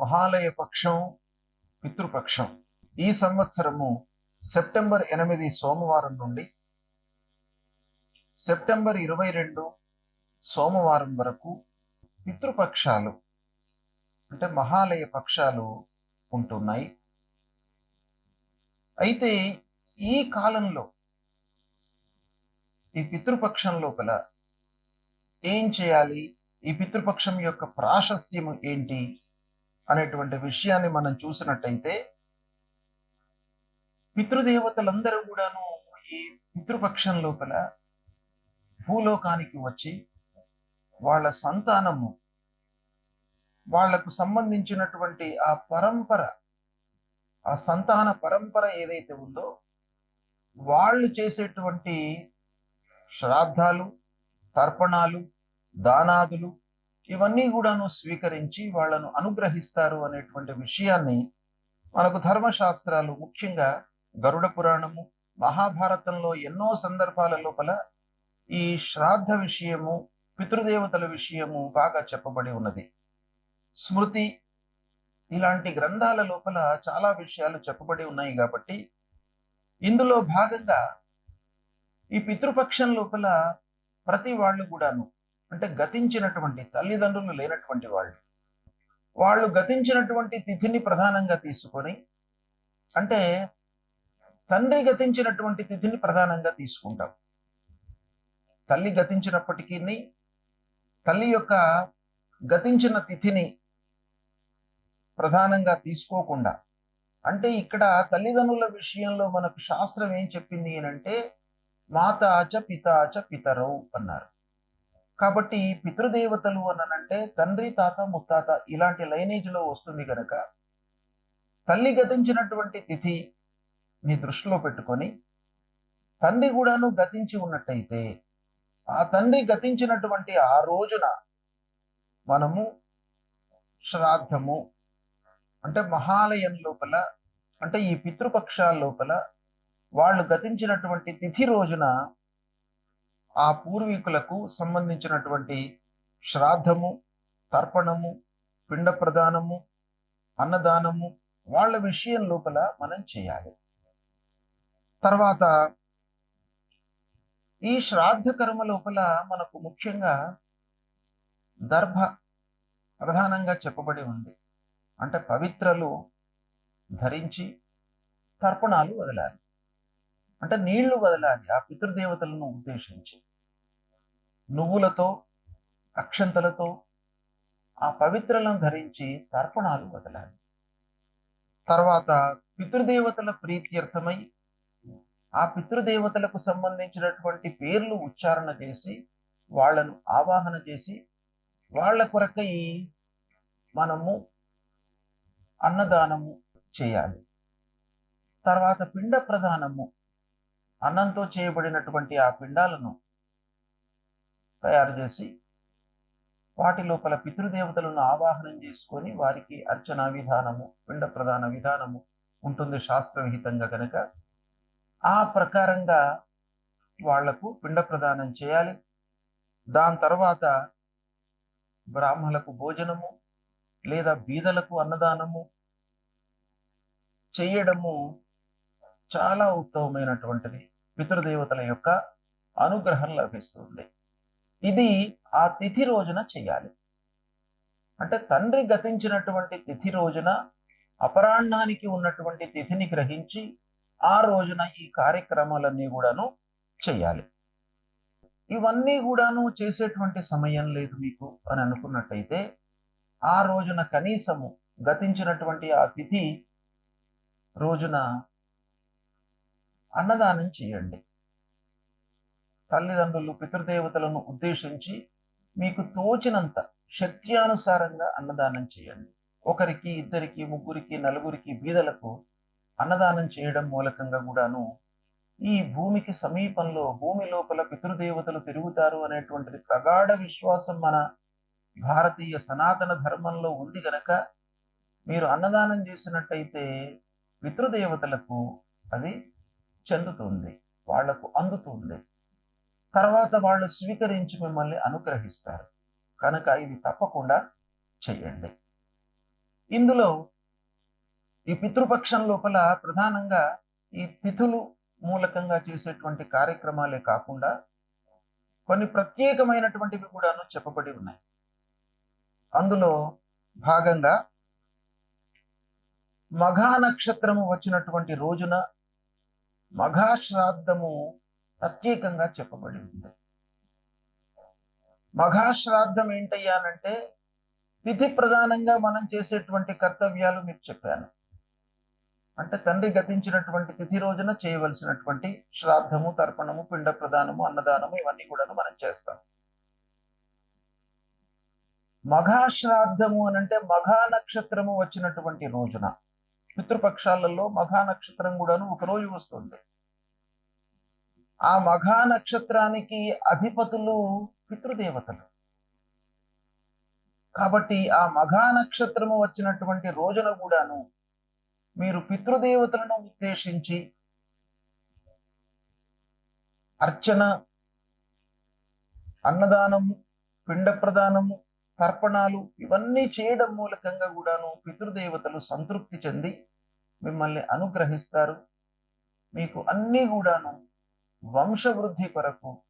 మహాలయ పక్షం పితృపక్షం. ఈ సంవత్సరము సెప్టెంబర్ ఎనిమిది సోమవారం నుండి సెప్టెంబర్ ఇరవై రెండు సోమవారం వరకు పితృపక్షాలు అంటే మహాలయ పక్షాలు ఉంటున్నాయి. అయితే ఈ కాలంలో ఈ పితృపక్షం లోపల ఏం చేయాలి? ఈ పితృపక్షం యొక్క ప్రాశస్త్యం ఏంటి? అనేటువంటి విషయాన్ని మనం చూసినట్టయితే పితృదేవతలందరూ కూడాను ఈ పితృపక్షం లోపల భూలోకానికి వచ్చి వాళ్ళ సంతానము వాళ్ళకు సంబంధించినటువంటి ఆ పరంపర ఆ సంతాన పరంపర ఏదైతే ఉందో వాళ్ళు చేసేటువంటి శ్రాద్ధాలు తర్పణాలు దానాదులు ఇవన్నీ కూడాను స్వీకరించి వాళ్ళను అనుగ్రహిస్తారు అనేటువంటి విషయాన్ని మనకు ధర్మశాస్త్రాలు ముఖ్యంగా గరుడ పురాణము మహాభారతంలో ఎన్నో సందర్భాల లోపల ఈ శ్రాద్ధ విషయము పితృదేవతల విషయము బాగా చెప్పబడి ఉన్నది. స్మృతి ఇలాంటి గ్రంథాల లోపల చాలా విషయాలు చెప్పబడి ఉన్నాయి కాబట్టి ఇందులో భాగంగా ఈ పితృపక్షం లోపల ప్రతి వాళ్ళు కూడాను అంటే గతించినటువంటి తల్లిదండ్రులు లేనటువంటి వాళ్ళు. వాళ్ళు గతించినటువంటి తిథిని ప్రధానంగా తీసుకొని అంటే తండ్రి గతించినటువంటి తిథిని ప్రధానంగా తీసుకుంటాం. తల్లి గతించినప్పటికీ తల్లి యొక్క గతించిన తిథిని ప్రధానంగా తీసుకోకుండా అంటే ఇక్కడ తల్లిదండ్రుల విషయంలో మనకు శాస్త్రం ఏం చెప్పింది అంటే మాతాచ పితాచ పితరవు అన్నారు. కాబట్టి పితృదేవతలు అనంటే తండ్రి తాత ముత్తాత ఇలాంటి లైనేజ్లో వస్తుంది కనుక తల్లి గతించినటువంటి తిథి ని దృష్టిలో పెట్టుకొని తండ్రి కూడాను గతించి ఉన్నట్టయితే ఆ తండ్రి గతించినటువంటి ఆ రోజున మనము శ్రాద్ధము అంటే మహాలయం లోపల అంటే ఈ పితృపక్షాల లోపల వాళ్ళు గతించినటువంటి తిథి రోజున ఆ పూర్వీకులకు సంబంధించినటువంటి శ్రాద్ధము తర్పణము పిండ ప్రదానము అన్నదానము వాళ్ళ విషయం లోపల మనం చేయాలి. తర్వాత ఈ శ్రాద్ధ కర్మ లోపల మనకు ముఖ్యంగా దర్భ ప్రధానంగా చెప్పబడి ఉంది. అంటే పవిత్రలు ధరించి తర్పణాలు వదలాలి. అంటే నీళ్ళు వదలాలి ఆ పితృదేవతలను ఉద్దేశించి. నువ్వులతో అక్షంతలతో ఆ పవిత్రలను ధరించి తర్పణాలు వదలాలి. తర్వాత పితృదేవతల ప్రీత్యర్థమై ఆ పితృదేవతలకు సంబంధించినటువంటి పేర్లు ఉచ్చారణ చేసి వాళ్ళను ఆవాహన చేసి వాళ్ళ కొరకై మనము అన్నదానము చేయాలి. తర్వాత పిండ ప్రధానము అన్నంతో చేయబడినటువంటి ఆ పిండాలను తయారు చేసి వాటి లోపల పితృదేవతలను ఆవాహనం చేసుకొని వారికి అర్చన విధానము పిండ ప్రధాన విధానము ఉంటుంది శాస్త్రవిహితంగా కనుక ఆ ప్రకారంగా వాళ్ళకు పిండ ప్రదానం చేయాలి. దాని తర్వాత బ్రాహ్మణులకు భోజనము లేదా బీదలకు అన్నదానము చేయడము చాలా ఉత్తమమైనటువంటిది. పితృదేవతల యొక్క అనుగ్రహం లభిస్తుంది. ఇది ఆ తిథి రోజున చెయ్యాలి. అంటే తండ్రి గతించినటువంటి తిథి రోజున అపరాహ్నానికి ఉన్నటువంటి తిథిని గ్రహించి ఆ రోజున ఈ కార్యక్రమాలన్నీ కూడాను చేయాలి ఇవన్నీ కూడాను చేసేటువంటి సమయం లేదు మీకు అని అనుకున్నట్టయితే ఆ రోజున కనీసము గతించినటువంటి ఆ తిథి రోజున అన్నదానం చేయండి. తల్లిదండ్రులు పితృదేవతలను ఉద్దేశించి మీకు తోచినంత శక్త్యానుసారంగా అన్నదానం చేయండి. ఒకరికి ఇద్దరికి ముగ్గురికి నలుగురికి బీదలకు అన్నదానం చేయడం మూలకంగా కూడాను ఈ భూమికి సమీపంలో భూమి లోపల పితృదేవతలు తిరుగుతారు అనేటువంటిది ప్రగాఢ విశ్వాసం మన భారతీయ సనాతన ధర్మంలో ఉంది గనక మీరు అన్నదానం చేసినట్టయితే పితృదేవతలకు అది చెందుతుంది వాళ్ళకు అందుతుంది. తర్వాత వాళ్ళు స్వీకరించి మిమ్మల్ని అనుగ్రహిస్తారు. కనుక ఇది తప్పకుండా చెయ్యండి ఇందులో ఈ పితృపక్షం లోపల ప్రధానంగా ఈ తిథులు మూలకంగా చేసేటువంటి కార్యక్రమాలే కాకుండా కొన్ని ప్రత్యేకమైనటువంటివి కూడాను చెప్పబడి ఉన్నాయి. అందులో భాగంగా మఘా నక్షత్రము వచ్చినటువంటి రోజున మఘాశ్రాద్ధము ప్రత్యేకంగా చెప్పబడి ఉంది మఘాశ్రాద్ధం ఏంటయ్యానంటే తిథి ప్రధానంగా మనం చేసేటువంటి కర్తవ్యాలు మీకు చెప్పాను. అంటే తండ్రి గతించినటువంటి తిథి రోజున చేయవలసినటువంటి శ్రాద్ధము తర్పణము పిండ ప్రదానము అన్నదానము ఇవన్నీ కూడా మనం చేస్తాం. మఘాశ్రాద్ధము అని అంటే మఘా నక్షత్రము వచ్చినటువంటి రోజున పితృపక్షాలలో మఘా నక్షత్రం కూడాను ఒక రోజు వస్తుంది. ఆ మఘా నక్షత్రానికి అధిపతులు పితృదేవతలు. కాబట్టి ఆ మఘా నక్షత్రము వచ్చినటువంటి రోజున కూడాను మీరు పితృదేవతలను ఉద్దేశించి అర్చన అన్నదానము పిండ ప్రదానము తర్పణాలు ఇవన్నీ చేయడం మూలకంగా కూడాను పితృదేవతలు సంతృప్తి చెంది మిమ్మల్ని అనుగ్రహిస్తారు. మీకు అన్నీ కూడాను వంశవృద్ధి కొరకు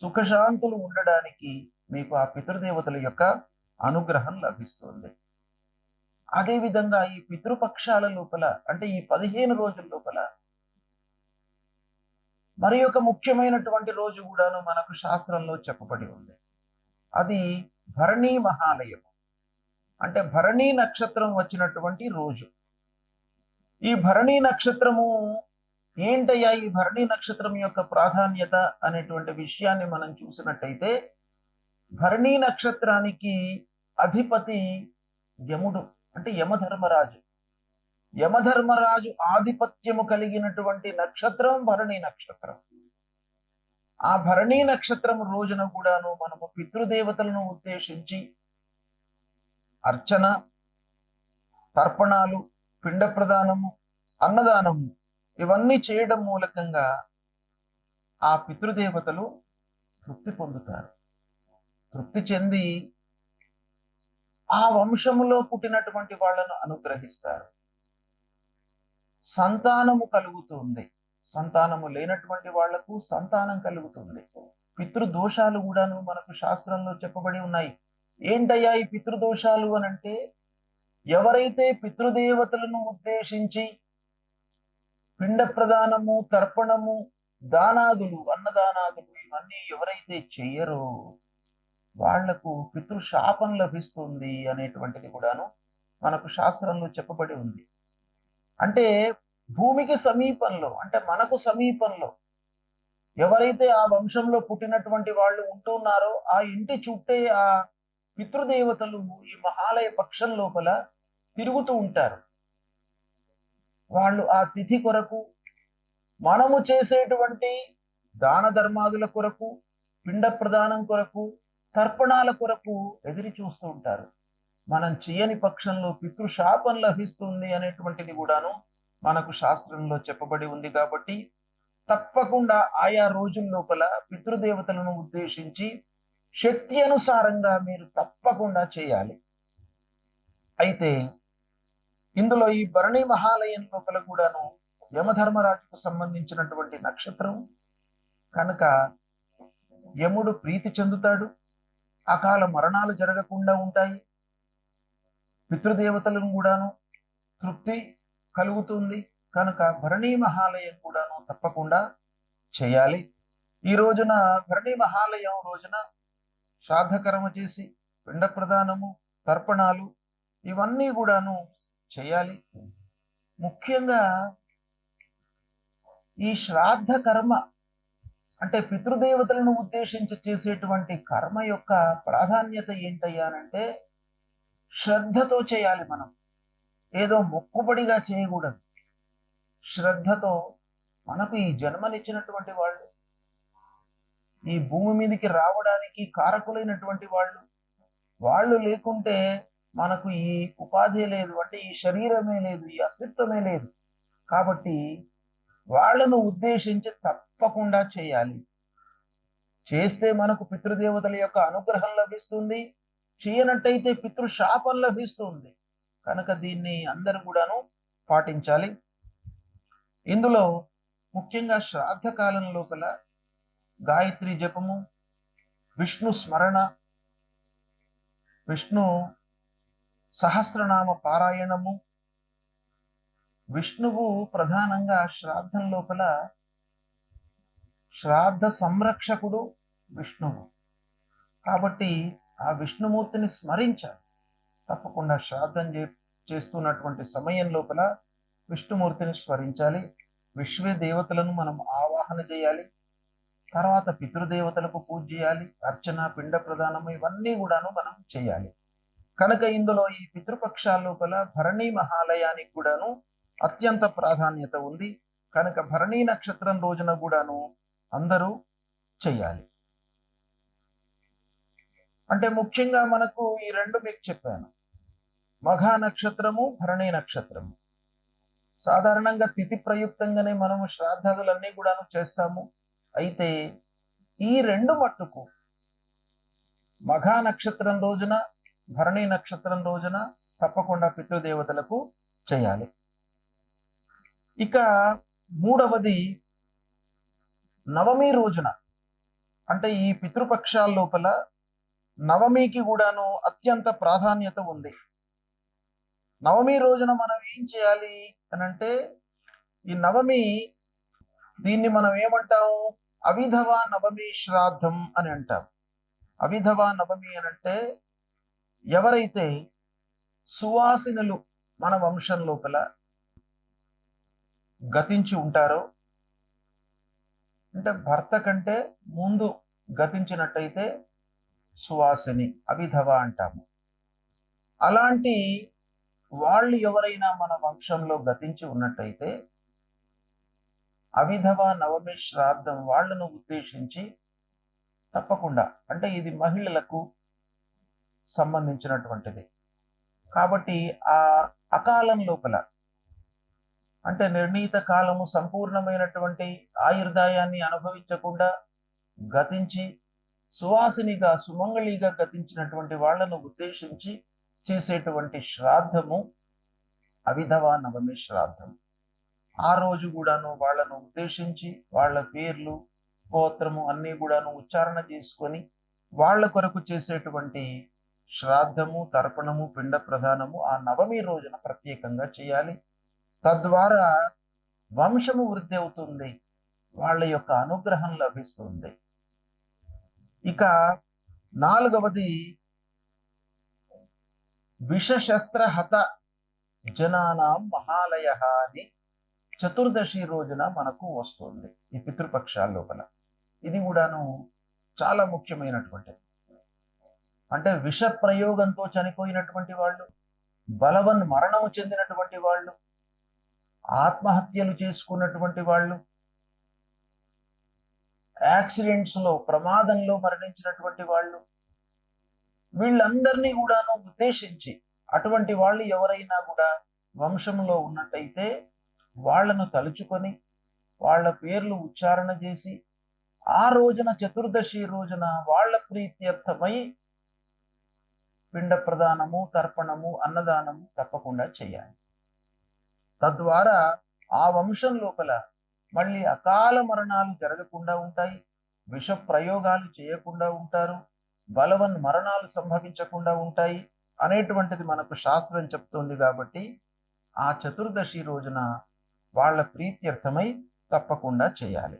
సుఖశాంతులు ఉండడానికి మీకు ఆ పితృదేవతల యొక్క అనుగ్రహం లభిస్తుంది. అదేవిధంగా ఈ పితృపక్షాల లోపల అంటే ఈ పదిహేను రోజుల లోపల మరి ఒక ముఖ్యమైనటువంటి రోజు కూడాను మనకు శాస్త్రంలో చెప్పబడి ఉంది. అది భరణీ మహాలయం. అంటే భరణీ నక్షత్రం వచ్చినటువంటి రోజు. ఈ భరణీ నక్షత్రము ఏంటయ్యా ఈ భరణీ నక్షత్రం యొక్క ప్రాధాన్యత అనేటువంటి విషయాన్ని మనం చూసినట్టయితే భరణీ నక్షత్రానికి అధిపతి యముడు అంటే యమధర్మరాజు. యమధర్మరాజు ఆధిపత్యము కలిగినటువంటి నక్షత్రం భరణీ నక్షత్రం. ఆ భరణీ నక్షత్రం రోజున కూడాను మనము పితృదేవతలను ఉద్దేశించి అర్చన తర్పణాలు పిండ ప్రదానము అన్నదానము ఇవన్నీ చేయడం మూలకంగా ఆ పితృదేవతలు తృప్తి పొందుతారు. తృప్తి చెంది ఆ వంశములో పుట్టినటువంటి వాళ్ళను అనుగ్రహిస్తారు. సంతానము కలుగుతుంది. సంతానము లేనటువంటి వాళ్ళకు సంతానం కలుగుతుంది. పితృదోషాలు కూడాను మనకు శాస్త్రంలో చెప్పబడి ఉన్నాయి. ఏంటయ్యా ఈ పితృదోషాలు అని అంటే ఎవరైతే పితృదేవతలను ఉద్దేశించి పిండ ప్రదానము తర్పణము దానాదులు అన్నదానాదులు ఇవన్నీ ఎవరైతే చెయ్యరో వాళ్ళకు పితృశాపం లభిస్తుంది అనేటువంటిది కూడాను మనకు శాస్త్రంలో చెప్పబడి ఉంది. అంటే భూమికి సమీపంలో అంటే మనకు సమీపంలో ఎవరైతే ఆ వంశంలో పుట్టినటువంటి వాళ్ళు ఉంటున్నారో ఆ ఇంటి చుట్టే ఆ పితృదేవతలు ఈ మహాలయ పక్షం లోపల తిరుగుతూ ఉంటారు. వాళ్ళు ఆ తిథి కొరకు మనము చేసేటువంటి దాన ధర్మాదుల కొరకు పిండ ప్రదానం కొరకు తర్పణాల కొరకు ఎదిరి చూస్తూ ఉంటారు. మనం చేయని పక్షంలో పితృశాపం లభిస్తుంది అనేటువంటిది కూడాను మనకు శాస్త్రంలో చెప్పబడి ఉంది కాబట్టి తప్పకుండా ఆయా రోజుల లోపల పితృదేవతలను ఉద్దేశించి శక్తి అనుసారంగా మీరు తప్పకుండా చేయాలి. అయితే ఇందులో ఈ భరణి మహాలయం లోపల కూడాను యమధర్మరాజుకు సంబంధించినటువంటి నక్షత్రం. కనుక యముడు ప్రీతి చెందుతాడు. అకాల మరణాలు జరగకుండా ఉంటాయి. పితృదేవతలను కూడాను తృప్తి కలుగుతుంది. కనుక భరణీ మహాలయం కూడాను తప్పకుండా చేయాలి. ఈ రోజున భరణీ మహాలయం రోజున శ్రాద్ధకర్మ చేసి పిండ ప్రదానము తర్పణాలు ఇవన్నీ కూడాను చేయాలి. ముఖ్యంగా ఈ శ్రాద్ధ కర్మ అంటే పితృదేవతలను ఉద్దేశించి చేసేటువంటి కర్మ యొక్క ప్రాధాన్యత ఏంటయ్యానంటే శ్రద్ధతో చేయాలి మనం. ఏదో మొక్కుబడిగా చేయకూడదు. శ్రద్ధతో మనకు ఈ జన్మనిచ్చినటువంటి వాళ్ళు ఈ భూమి మీదకి రావడానికి కారకులైనటువంటి వాళ్ళు వాళ్ళు లేకుంటే మనకు ఈ ఉపాధి లేదు అంటే ఈ శరీరమే లేదు ఈ అస్తిత్వమే లేదు. కాబట్టి వాళ్ళను ఉద్దేశించి తప్పకుండా చేయాలి. చేస్తే మనకు పితృదేవతల యొక్క అనుగ్రహం లభిస్తుంది చేయనట్టయితే పితృశాపం లభిస్తుంది. కనుక దీన్ని అందరూ కూడాను పాటించాలి. ఇందులో ముఖ్యంగా శ్రాద్ధ కాలం లోపల గాయత్రి జపము విష్ణు స్మరణ విష్ణు సహస్రనామ పారాయణము. విష్ణువు ప్రధానంగా శ్రాద్ధం లోపల శ్రాద్ధ సంరక్షకుడు విష్ణువు. కాబట్టి ఆ విష్ణుమూర్తిని స్మరించాలి. తప్పకుండా శ్రాద్ధం చే చేస్తున్నటువంటి సమయం లోపల విష్ణుమూర్తిని స్మరించాలి. విశ్వే దేవతలను మనం ఆవాహన చేయాలి. తర్వాత పితృదేవతలకు పూజ చేయాలి. అర్చన పిండ ప్రదానము ఇవన్నీ కూడాను మనం చేయాలి. కనుక ఇందులో ఈ పితృపక్షాల లోపల భరణీ మహాలయానికి కూడాను అత్యంత ప్రాధాన్యత ఉంది. కనుక భరణీ నక్షత్రం రోజున కూడాను అందరూ చెయ్యాలి అంటే ముఖ్యంగా మనకు ఈ రెండు మీకు చెప్పాను. మఘా నక్షత్రము భరణీ నక్షత్రము. సాధారణంగా తిథి ప్రయుక్తంగానే మనము శ్రాద్ధాదులన్నీ కూడాను చేస్తాము. అయితే ఈ రెండు మట్టుకు మఘా నక్షత్రం రోజున భరణి నక్షత్రం రోజున తప్పకుండా పితృదేవతలకు చేయాలి. ఇక మూడవది నవమి రోజున అంటే ఈ పితృపక్షాల లోపల నవమికి కూడాను అత్యంత ప్రాధాన్యత ఉంది. నవమి రోజున మనం ఏం చేయాలి అని అంటే ఈ నవమి దీన్ని మనం ఏమంటాము? అవిధవ నవమి శ్రాద్ధం అని అంటాం. అవిధవ నవమి అని అంటే ఎవరైతే సువాసినులు మన వంశం లోపల గతించి ఉంటారో అంటే భర్త కంటే ముందు గతించినట్టయితే సువాసిని అవిధవ అంటాము. అలాంటి వాళ్ళు ఎవరైనా మన వంశంలో గతించి ఉన్నట్టయితే అవిధవ నవమి శ్రాద్ధం వాళ్ళను ఉద్దేశించి తప్పకుండా అంటే ఇది మహిళలకు సంబంధించినటువంటిది. కాబట్టి ఆ అకాలం లోపల అంటే నిర్ణీత కాలము సంపూర్ణమైనటువంటి ఆయుర్దాయాన్ని అనుభవించకుండా గతించి సువాసినిగా సుమంగళిగా గతించినటువంటి వాళ్ళను ఉద్దేశించి చేసేటువంటి శ్రాద్ధము అవిధవ నవమి శ్రాద్ధం. ఆ రోజు కూడాను వాళ్ళను ఉద్దేశించి వాళ్ళ పేర్లు గోత్రము అన్నీ కూడాను ఉచ్చారణ చేసుకొని వాళ్ళ కొరకు చేసేటువంటి శ్రాద్ధము తర్పణము పిండ ప్రధానము ఆ నవమి రోజున ప్రత్యేకంగా చేయాలి. తద్వారా వంశము వృద్ధి అవుతుంది వాళ్ళ యొక్క అనుగ్రహం లభిస్తుంది. ఇక నాలుగవది విషశస్త్రహత జనానాం మహాలయ అని చతుర్దశి రోజున మనకు వస్తుంది ఈ పితృపక్షాల లోపల. ఇది కూడాను చాలా ముఖ్యమైనటువంటిది. అంటే విష ప్రయోగంతో చనిపోయినటువంటి వాళ్ళు బలవన్ మరణము చెందినటువంటి వాళ్ళు ఆత్మహత్యలు చేసుకున్నటువంటి వాళ్ళు యాక్సిడెంట్స్లో ప్రమాదంలో మరణించినటువంటి వాళ్ళు వీళ్ళందరినీ కూడాను ఉద్దేశించి అటువంటి వాళ్ళు ఎవరైనా కూడా వంశంలో ఉన్నట్టయితే వాళ్ళను తలుచుకొని వాళ్ళ పేర్లు ఉచ్చారణ చేసి ఆ రోజున చతుర్దశి రోజున వాళ్ళ ప్రీత్యర్థమై పిండ ప్రదానము తర్పణము అన్నదానము తప్పకుండా చేయాలి. తద్వారా ఆ వంశం లోపల మళ్ళీ అకాల మరణాలు జరగకుండా ఉంటాయి విష ప్రయోగాలు చేయకుండా ఉంటారు బలవన్ మరణాలు సంభవించకుండా ఉంటాయి అనేటువంటిది మనకు శాస్త్రం చెప్తుంది కాబట్టి ఆ చతుర్దశి రోజున వాళ్ళ ప్రీత్యర్థమై తప్పకుండా చేయాలి.